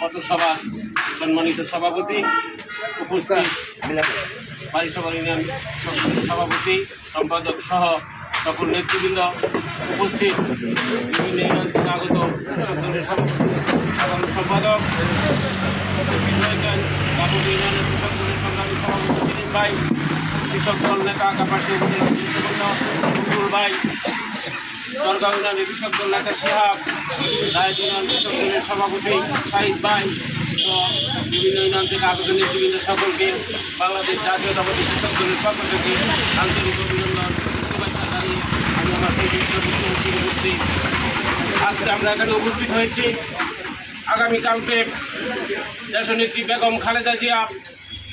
পথসভা, সম্মানিত সভাপতি, উপস্থিত বাড়িসভা ইউনিয়ন সভাপতি, সম্পাদক সহ সকল নেতৃবৃন্দ উপস্থিত। বিভিন্ন ইউনিয়ন থেকে আগত সাধারণ সম্পাদক, উপস্থিত রয়েছেন ইউনিয়নের কৃষক দলের সংগ্রামী সভাপতি দিলীপ ভাই, কৃষক দল নেতা ভাই ইউনিয়নের কৃষক দল নেতা শিহাব দলের সভাপতি শাহিদ ভাই বিভিন্ন ইউনিয়ন থেকে আগত নেতৃবৃন্দ সকলকে, বাংলাদেশ জাতীয়তাবাদী কৃষক দলের আন্তরিক অভিনন্দন শুভেচ্ছা জানিয়ে আমি আমার করছি আজকে আমরা এখানে উপস্থিত হয়েছি আগামীকালকে দেশনেত্রী বেগম খালেদা জিয়া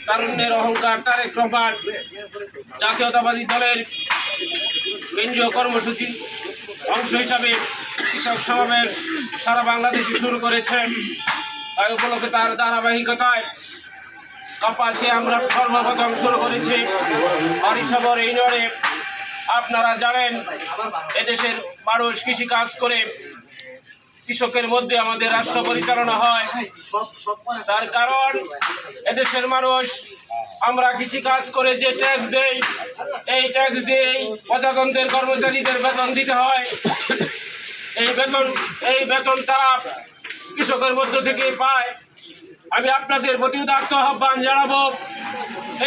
তারুণ্যের অহংকার, তারেক রহমান, জাতীয়তাবাদী দলের কেন্দ্রীয় কর্মসূচি অংশ হিসাবে কৃষক সমাবেশ সারা বাংলাদেশে শুরু করেছে। তাই উপলক্ষে তার ধারাবাহিকতায় কাপাসে আমরা সর্বপ্রথম শুরু করেছি। হরিসবর ইউনিয়নে আপনারা জানেন, এদেশের মানুষ কৃষি কাজ করে কৃষকের মধ্যে আমাদের রাষ্ট্র পরিচালনা হয়। তার কারণ, এদেশের মানুষ আমরা কৃষি কাজ করে যে ট্যাক্স দেই, এই ট্যাক্স দিয়েই প্রজাতন্ত্রের কর্মচারীদের বেতন দিতে হয়। এই বেতন এই বেতন তারা কৃষকের মধ্য থেকে পায়। আমি আপনাদের প্রতি উদাত্ত আহ্বান জানাব,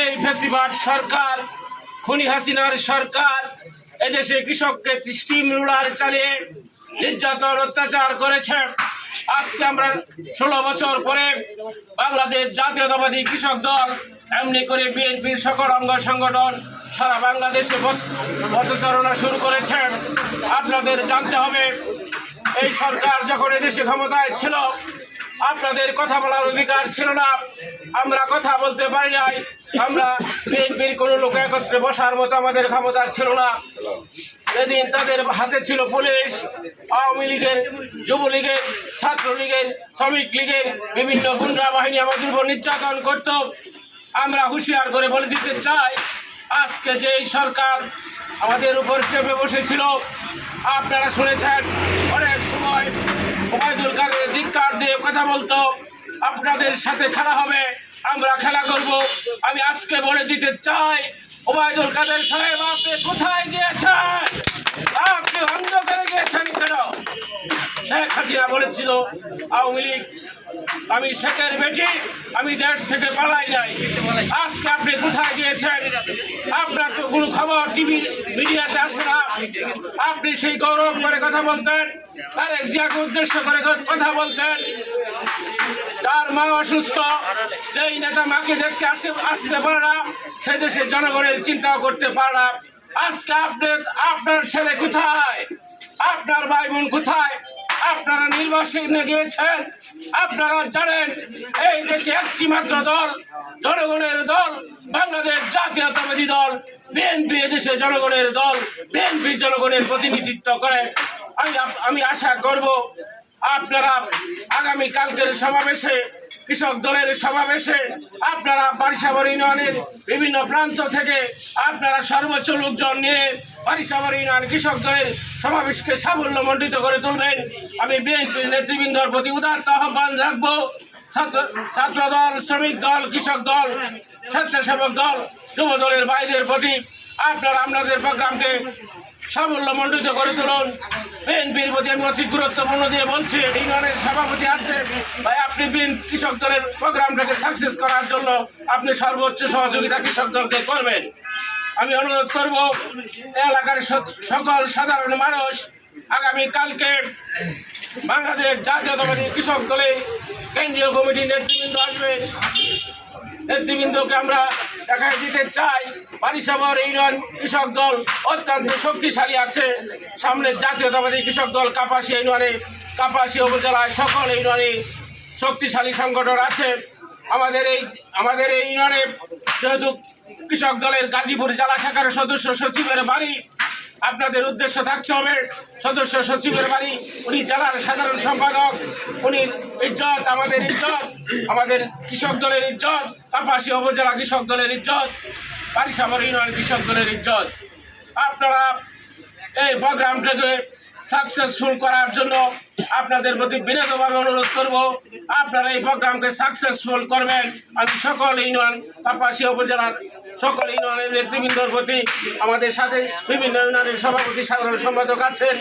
এই ফেসিবাদ সরকার, খুনি হাসিনার সরকার, এদেশে কৃষককে স্কিম রুলার চালিয়ে নির্যাতন অত্যাচার করেছে। আজকে আমরা ষোলো বছর পরে বাংলাদেশ জাতীয়তাবাদী কৃষক দল, এমনি করে বিএনপির সকল অঙ্গ সংগঠন সারা বাংলাদেশে পথচারণা শুরু করেছেন আপনাদের জানতে হবে, এই সরকার যখন এদেশে ক্ষমতায় ছিল, আপনাদের কথা বলার অধিকার ছিল না। আমরা কথা বলতে পারি নাই। আমরা বিএনপির কোনো লোক একত্রে বসার মতো আমাদের ক্ষমতা ছিল না। সেদিন তাদের হাতে ছিল পুলিশ, আওয়ামী লীগের, যুবলীগের, ছাত্রলীগের, শ্রমিক লীগের বিভিন্ন গুন্ডা বাহিনী আমাদের উপর নির্যাতন করত। আমরা হুঁশিয়ার করে বলে দিতে চাই, আজকে যে এই সরকার আমাদের উপর চেপে বসেছিল, আপনারা শুনেছেন, অনেক সময় ওবায়দুল কাদের ধিক্কার দিয়ে কথা বলতো, আপনাদের সাথে খেলা হবে, আমরা খেলা করব। আমি আজকে বলে দিতে চাই ওবায়দুল কাদের সাহেব আপনি কোথায় গিয়েছেন? আপনি অন্ধকারে গিয়েছেন কেন? শেখ হাসিনা বলেছিল, আওয়ামী লীগ, আমি শেখের বেটি, আমি দেশ থেকে পালাই নাই। আজকে আপনি কোথায় গিয়েছেন? আপনার তো কোনো খবর টিভি, মিডিয়াতে আসে না। আপনি সেই গৌরব করে কথা বলতেন আরেক জিয়াকে উদ্দেশ্য করে কথা বলতেন যার মা অসুস্থ, যেই নেতা মাকে দেখতে আসে আসতে পারে না সে দেশের জনগণের চিন্তাও করতে পারে না। আজকে আপনি আপনার ছেলে কোথায়? আপনার ভাই বোন কোথায়? আপনারা নির্বাচনে গিয়েছেন? আপনারা জানেন, এই দেশে একটি মাত্র দল, জনগণের দল, বাংলাদেশ জাতীয়তাবাদী দল। বিএনপি এদেশে জনগণের দল, বিএনপি জনগণের প্রতিনিধিত্ব করে। আমি আমি আশা করব আপনারা আগামী কালকের সমাবেশে, কৃষক দলের সমাবেশে, আপনারা বারিসাবর ইউনিয়নের বিভিন্ন প্রান্ত থেকে আপনারা সর্বোচ্চ লোকজন নিয়ে বারিসাবর ইউনিয়ন কৃষক দলের সমাবেশকে সাফল্যমণ্ডিত করে তুলবেন। আমি বিএনপির নেতৃবৃন্দর প্রতি উদার্ত আহ্বান রাখব ছাত্র ছাত্র দল শ্রমিক দল, কৃষক দল, স্বেচ্ছাসেবক দল যুব দলের ভাইদের প্রতি আপনারা আপনাদের প্রোগ্রামকে সাফল্যমণ্ডিত করে তুলুন। বিএনপির প্রতি আমি অতি গুরুত্বপূর্ণ দিয়ে বলছি ইউনিয়নের সভাপতি আছে। ভাই, আপনি বিন কৃষক দলের প্রোগ্রামটাকে সাকসেস করার জন্য আপনি সর্বোচ্চ সহযোগিতা কৃষক দলকে করবেন। আমি অনুরোধ করব, এলাকার সকল সাধারণ মানুষ, আগামী কালকে বাংলাদেশ জাতীয়তাবাদী কৃষক দলের কেন্দ্রীয় কমিটির নেতৃবৃন্দ আসবে। নেতৃবৃন্দকে আমরা দেখা দিতে চাই। বারিসাবর ইউনিয়ন কৃষক দল অত্যন্ত শক্তিশালী আছে। সামনে জাতীয়তাবাদী কৃষক দল কাপাসী ইউনিয়নে কাপাসী উপজেলায় সকল ইউনিয়নে শক্তিশালী সংগঠন আছে। আমাদের এই আমাদের এই ইউনিয়নে যেহেতু কৃষক দলের গাজীপুর জেলা শাখার সদস্য সচিবের বাড়ি, আপনাদের উদ্দেশ্য থাকতে হবে। সদস্য সচিবের বাড়ি, উনি জেলার সাধারণ সম্পাদক, উনি ইজ্জত, আমাদের ইজ্জত, আমাদের কৃষক দলের ইজ্জত কাপাসী উপজেলা কৃষক দলের ইজ্জত। পারিসাবর নয় কৃষক দলের ইজ্জত। আপনারা এই প্রোগ্রামটাকে সাকসেসফুল করার জন্য আপনাদের প্রতি বিনীতভাবে অনুরোধ করব। আপনারা এই প্রোগ্রামকে সাকসেসফুল করবেন। আমি সকল ইউনিয়ন কাপাসিয়া উপজেলার সকল ইউনিয়নের নেতৃবৃন্দর প্রতি আমাদের সাথে বিভিন্ন ইউনিয়নের সভাপতি, সাধারণ সম্পাদক আছেন।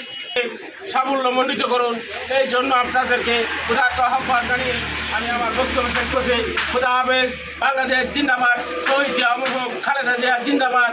সাফল্যমণ্ডিত করুন। এই জন্য আপনাদেরকে উদাত্ত আহ্বান জানিয়ে আমি আমার বক্তব্য শেষ করছি। খুদা হাফেজ, বাংলাদেশ জিন্দাবাদ, শহীদ জিয়া খালেদা জিয়া জিন্দাবাদ।